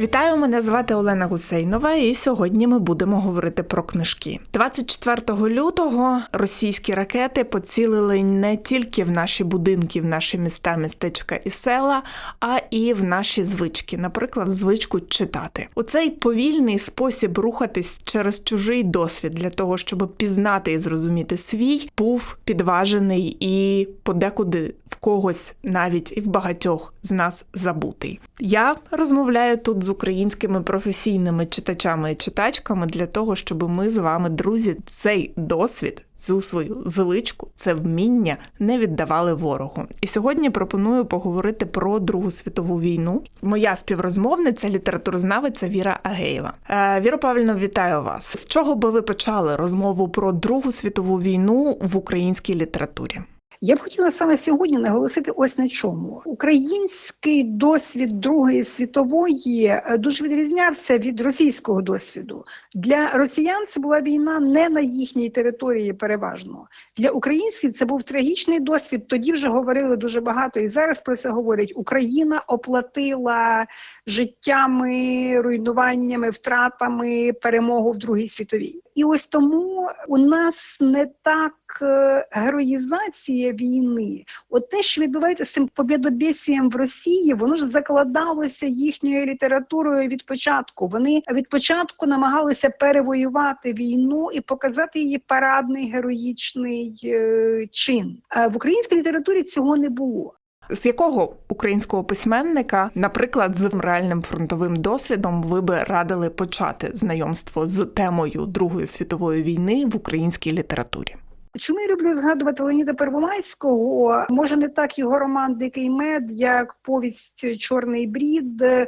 Вітаю, мене звати Олена Гусейнова, і сьогодні ми будемо говорити про книжки. 24 лютого російські ракети поцілили не тільки в наші будинки, в наші міста, містечка і села, а і в наші звички, наприклад, звичку читати. У цей повільний спосіб рухатись через чужий досвід для того, щоб пізнати і зрозуміти свій, був підважений і подекуди в когось, навіть і в багатьох з нас забутий. Я розмовляю тут з українськими професійними читачами і читачками для того, щоб ми з вами, друзі, цей досвід, цю свою звичку, це вміння не віддавали ворогу. І сьогодні пропоную поговорити про Другу світову війну. Моя співрозмовниця, літературознавиця Віра Агеєва. Е, Віра Павлівна, вітаю вас. З чого би ви почали розмову про Другу світову війну в українській літературі? Я б хотіла саме сьогодні наголосити ось на чому. Український досвід Другої світової е, дуже відрізнявся від російського досвіду. Для росіян це була війна не на їхній території, переважно для українців це був трагічний досвід. Тоді вже говорили дуже багато, і зараз про це говорять. Україна оплатила життями, руйнуваннями, втратами перемогу в Другій світовій. І ось тому у нас не так е, героїзація війни. От те, що відбувається з цим побєдобєсієм в Росії, воно ж закладалося їхньою літературою від початку. Вони від початку намагалися перевоювати війну і показати її парадний героїчний е, чин. А в українській літературі цього не було. З якого українського письменника, наприклад, з реальним фронтовим досвідом, ви би радили почати знайомство з темою Другої світової війни в українській літературі? Чому я люблю згадувати Леоніда Первомайського? Може не так його роман Дикий мед, як повість Чорний брід, е,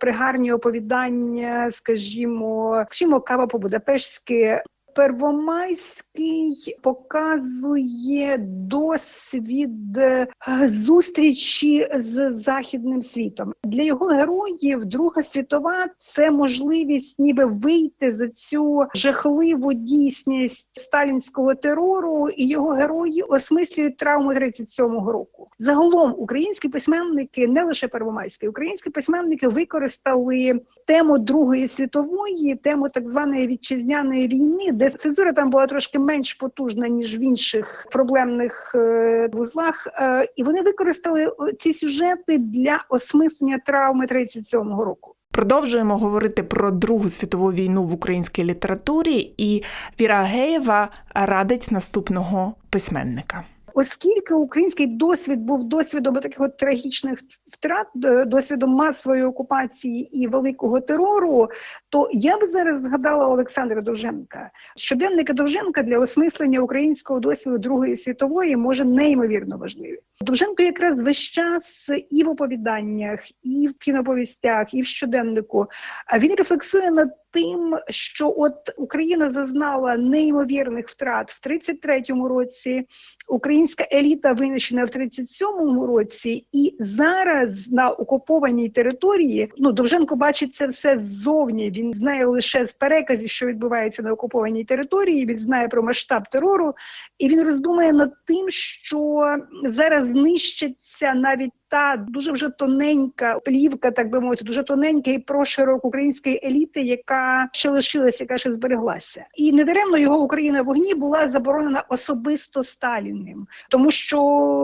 пригарні оповідання, скажімо, скажімо, кава по Будапештськи. Первомайський показує досвід е, зустрічі з західним світом. Для його героїв Друга світова це можливість ніби вийти за цю жахливу дійсність сталінського терору, і його герої осмислюють травму 37-го року. Загалом українські письменники, не лише первомайські, українські письменники використали тему Другої світової, тему так званої вітчизняної війни де цензура там була трошки менш потужна ніж в інших проблемних е, вузлах, е, і вони використали ці сюжети для осмислення травми 37-го року. Продовжуємо говорити про Другу світову війну в українській літературі, і Віра Геєва радить наступного письменника. Оскільки український досвід був досвідом таких от трагічних втрат, досвідом масової окупації і великого терору, то я б зараз згадала Олександра Довженка. Щоденники Довженка для осмислення українського досвіду Другої світової може неймовірно важливі. Довженко якраз весь час і в оповіданнях, і в кіноповістях, і в щоденнику він рефлексує над тим, що от Україна зазнала неймовірних втрат в 33-му році. Українська еліта винищена в 37-му році, і зараз на окупованій території ну Довженко бачить це все ззовні. Він знає лише з переказів, що відбувається на окупованій території. Він знає про масштаб терору, і він роздумує над тим, що зараз знищаться навіть та дуже вже тоненька плівка, так би мовити, дуже тоненький проширок української еліти, яка ще лишилася, яка ще збереглася, і недаремно його Україна в вогні була заборонена особисто Сталіним, тому що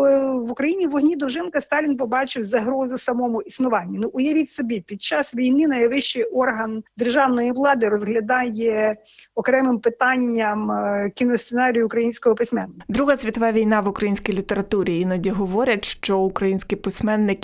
е, в Україні в вогні Довженка Сталін побачив загрозу самому існуванню. Ну уявіть собі, під час війни найвищий орган державної влади розглядає окремим питанням е, кіносценарію українського письменника. Друга світова війна в українській літературі іноді говорять, що українські письменники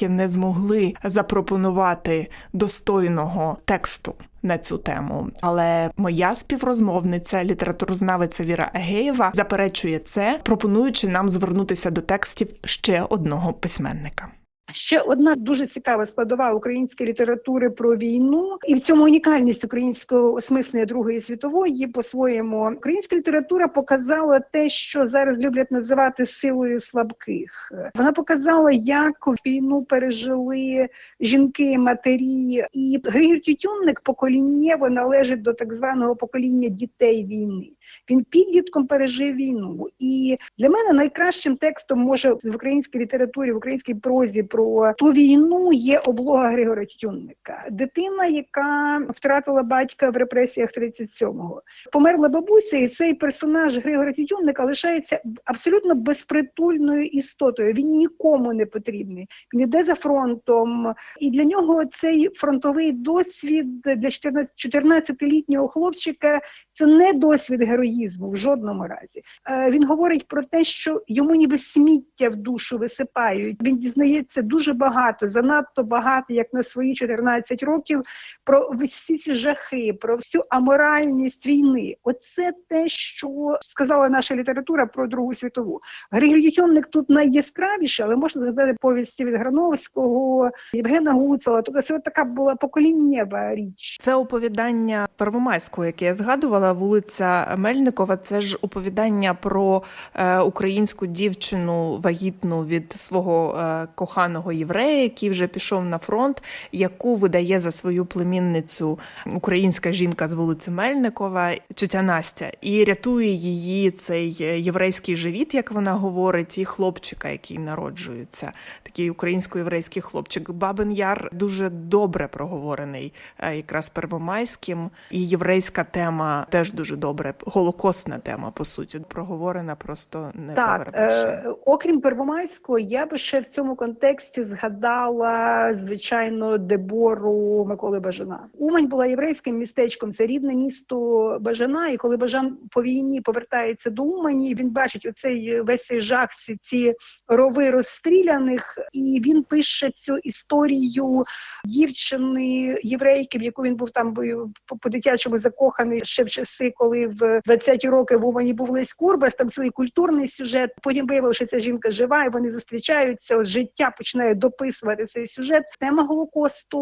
не змогли запропонувати достойного тексту. На цю тему, але моя співрозмовниця, літературознавиця Віра Егеєва, заперечує це, пропонуючи нам звернутися до текстів ще одного письменника. Ще одна дуже цікава складова української літератури про війну, і в цьому унікальність українського осмислення Другої світової по-своєму українська література показала те, що зараз люблять називати силою слабких. Вона показала, як війну пережили жінки, матері, і Григір Тютюнник поколіннєво належить до так званого покоління дітей війни. Він підлітком пережив війну, і для мене найкращим текстом може в українській літературі, в українській прозі про ту війну є облога Григора Тютюнника. Дитина, яка втратила батька в репресіях 37-го. померла бабуся, і цей персонаж Григора Тютюнника лишається абсолютно безпритульною істотою. Він нікому не потрібний. Він іде за фронтом, і для нього цей фронтовий досвід для 14-літнього хлопчика це не досвід героїзму в жодному разі. Е, Він говорить про те, що йому ніби сміття в душу висипають. Він дізнається дуже багато, занадто багато, як на свої 14 років, про всі ці жахи, про всю аморальність війни. Оце те, що сказала наша література про Другу світову. Григорій тут найяскравіше, але можна згадати повісті від Грановського, Євгена Гуцела. Тобто це така була поколіннєва річ. Це оповідання Первомайського, яке я згадувала, вулиця Мельникова. Це ж оповідання про е, українську дівчину вагітну від свого е, коханого єврея, який вже пішов на фронт, яку видає за свою племінницю українська жінка з вулиці Мельникова, тетя Настя, і рятує її цей єврейський живіт, як вона говорить, і хлопчика, який народжується, такий українсько-єврейський хлопчик. Бабин Яр дуже добре проговорений, е, якраз первомайським, і єврейська тема теж дуже добре. Голокосна тема, по суті, проговорена просто не Так, е, окрім Первомайського, я би ще в цьому контексті згадала звичайно дебору Миколи Бажана. Умань була єврейським містечком. Це рідне місто Бажана. І коли Бажан по війні повертається до Умані, він бачить оцей весь цей жах, ці, ці рови розстріляних, і він пише цю історію дівчини єврейки, в яку він був там по дитячому закоханий ще в часи, коли в 20-ті роки в Умані був Лесь Курбас, там цілий культурний сюжет. Потім виявилося, що ця жінка жива, і вони зустрічаються. Життя починає дописувати цей сюжет. Тема голокосту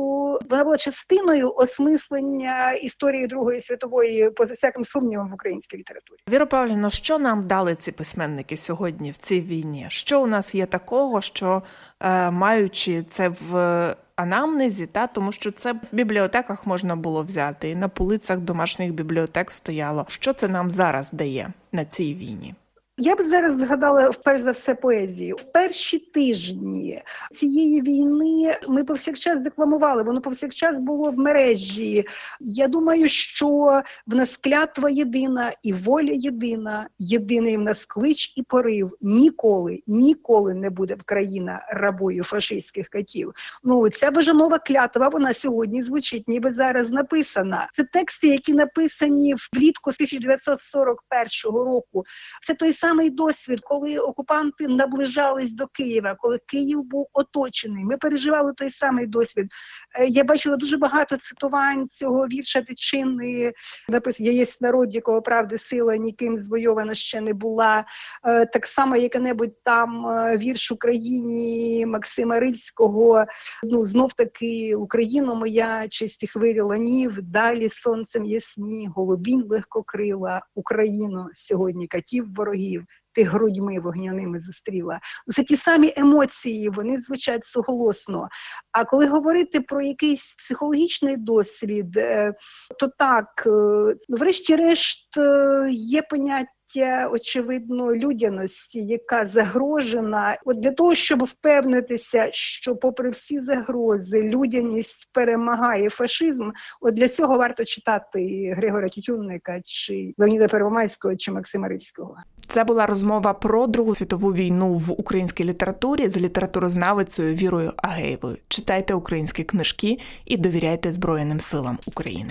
вона була частиною осмислення історії Другої світової, поза всяким сумнівом в українській літературі. Віра Павлівна, що нам дали ці письменники сьогодні в цій війні? Що у нас є такого, що е, маючи це в анамнезі, та тому що це в бібліотеках можна було взяти, і на полицях домашніх бібліотек стояло. Що це нам зараз дає на цій війні? Я б зараз згадала вперш за все поезію. В перші тижні цієї війни ми повсякчас декламували, воно повсякчас було в мережі. Я думаю, що в нас клятва єдина і воля єдина, єдиний в нас клич і порив. Ніколи, ніколи не буде країна рабою фашистських катів. Ну ця бажанова клятва, вона сьогодні звучить, ніби зараз написана. Це тексти, які написані влітку з 1941 року. Це той самий досвід, коли окупанти наближались до Києва, коли Київ був оточений. Ми переживали той самий досвід. Я бачила дуже багато цитувань цього вірша Тичини, написано «Я єсть народ, якого правди сила ніким звойована ще не була. Так само, яке-небудь там вірш Україні Максима Рильського. Ну знов таки Україна моя, чисті хвилі ланів, далі сонцем ясні, голубінь легкокрила, Україну сьогодні катів ворогів. Ти грудьми вогняними зустріла. Це ті самі емоції, вони звучать суголосно. А коли говорити про якийсь психологічний досвід, то так, врешті-решт, є поняття. Очевидно, людяності, яка загрожена, от для того, щоб впевнитися, що, попри всі загрози, людяність перемагає фашизм. От для цього варто читати Григора Тютюнника, чи Леоніда Первомайського, чи Максима Рильського. Це була розмова про Другу світову війну в українській літературі з літературознавицею Вірою Агеєвою. Читайте українські книжки і довіряйте Збройним силам України.